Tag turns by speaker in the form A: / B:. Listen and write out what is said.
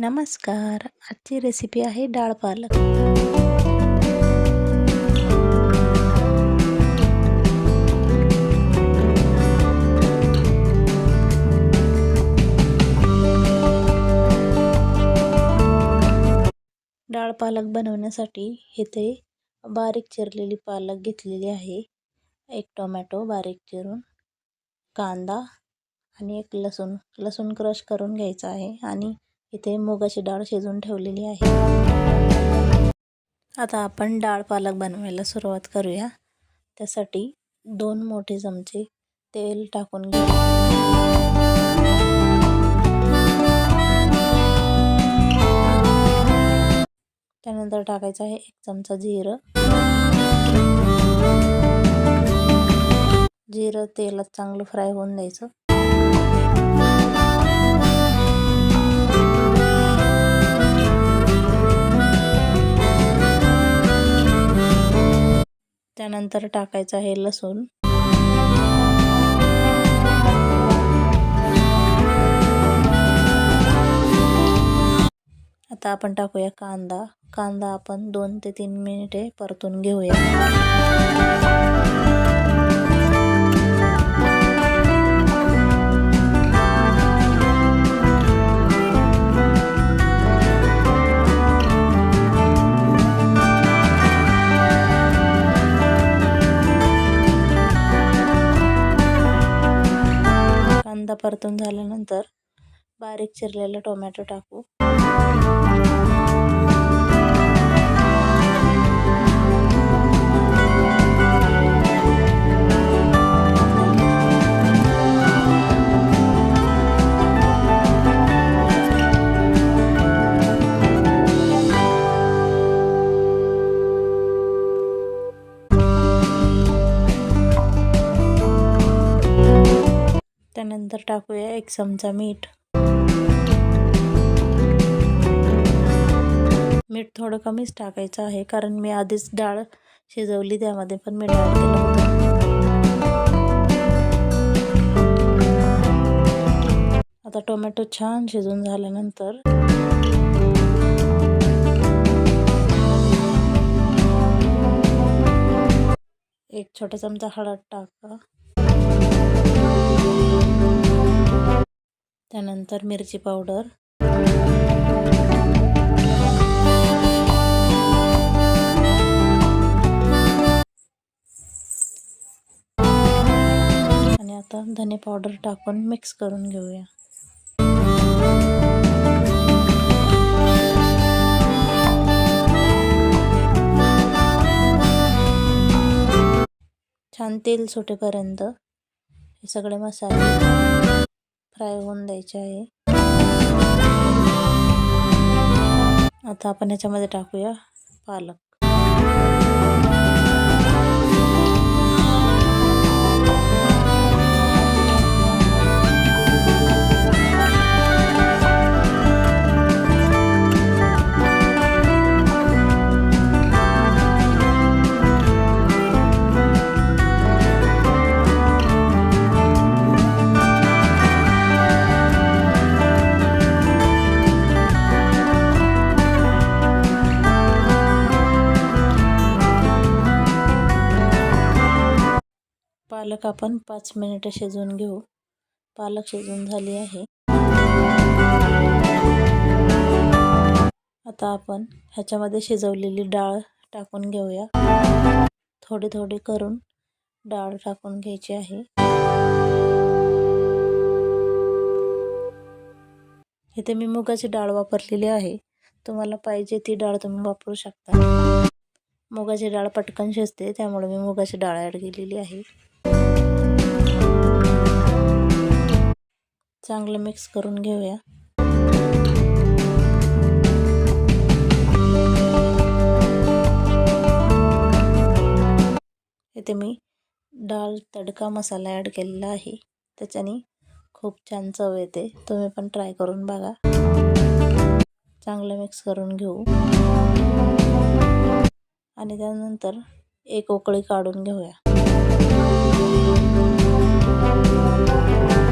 A: नमस्कार. आजची रेसिपी आहे डाळ पालक. डाळ पालक बनवण्यासाठी इथे बारीक चिरलेली पालक घेतलेली आहे. एक टोमॅटो बारीक चिरून कांदा आणि एक लसूण लसूण क्रश करून घ्यायचा आहे आणि इथे मुगाची डाळ शिजवून ठेवलेली आहे. आता आपण डाळ पालक बनवायला सुरुवात करूया. त्यासाठी दोन मोठे चमचे तेल टाकून घे त्यानंतर टाकायचं आहे एक चमचा जिरं. जिरं तेलात चांगलं फ्राय होऊन द्यायचं. त्यानंतर टाकायचं आहे लसूण. आता आपण टाकूया कांदा. कांदा आपण दोन ते तीन मिनिटे परतून घेऊया. परतून झाल्यानंतर बारीक चिरलेला टोमॅटो टाकू. त्यानंतर टाकूया एक चमचा मीठ. मीठ थोडं कमीच टाकायचं आहे कारण मी आधीच डाळ शिजवली त्यामध्ये पण मीठ आता टोमॅटो छान शिजून झाल्यानंतर एक छोटा चमचा हळद टाका. त्यानंतर मिरची पावडर. आणि आता धने पावडर टाकून मिक्स करून घेऊया. छान तेल सुटेपर्यंत हे सगळे मसाले फ्राय होऊन द्यायचे आहे. आता आपण याच्यामध्ये टाकूया पालक. पालक आपण पाच मिनिटं शिजवून घेऊ. पालक शिजवून झाली आहे. आता आपण ह्याच्यामध्ये शिजवलेली डाळ टाकून घेऊया. थोडी थोडी करून डाळ टाकून घ्यायची आहे. इथे मी मुगाची डाळ वापरलेली आहे. तुम्हाला पाहिजे ती डाळ तुम्ही वापरू शकता. मुगाची डाळ पटकन शिजते त्यामुळे मी मुगाची डाळ ॲड केलेली आहे. चांगलं मिक्स करून घेऊया. इथे मी डाळ तडका मसाला ॲड केलेला आहे. त्याच्याने खूप छान चव येते. तुम्ही पण ट्राय करून बघा. चांगलं मिक्स करून घेऊ. आणि त्यानंतर एक उकळी काढून घेऊया. you.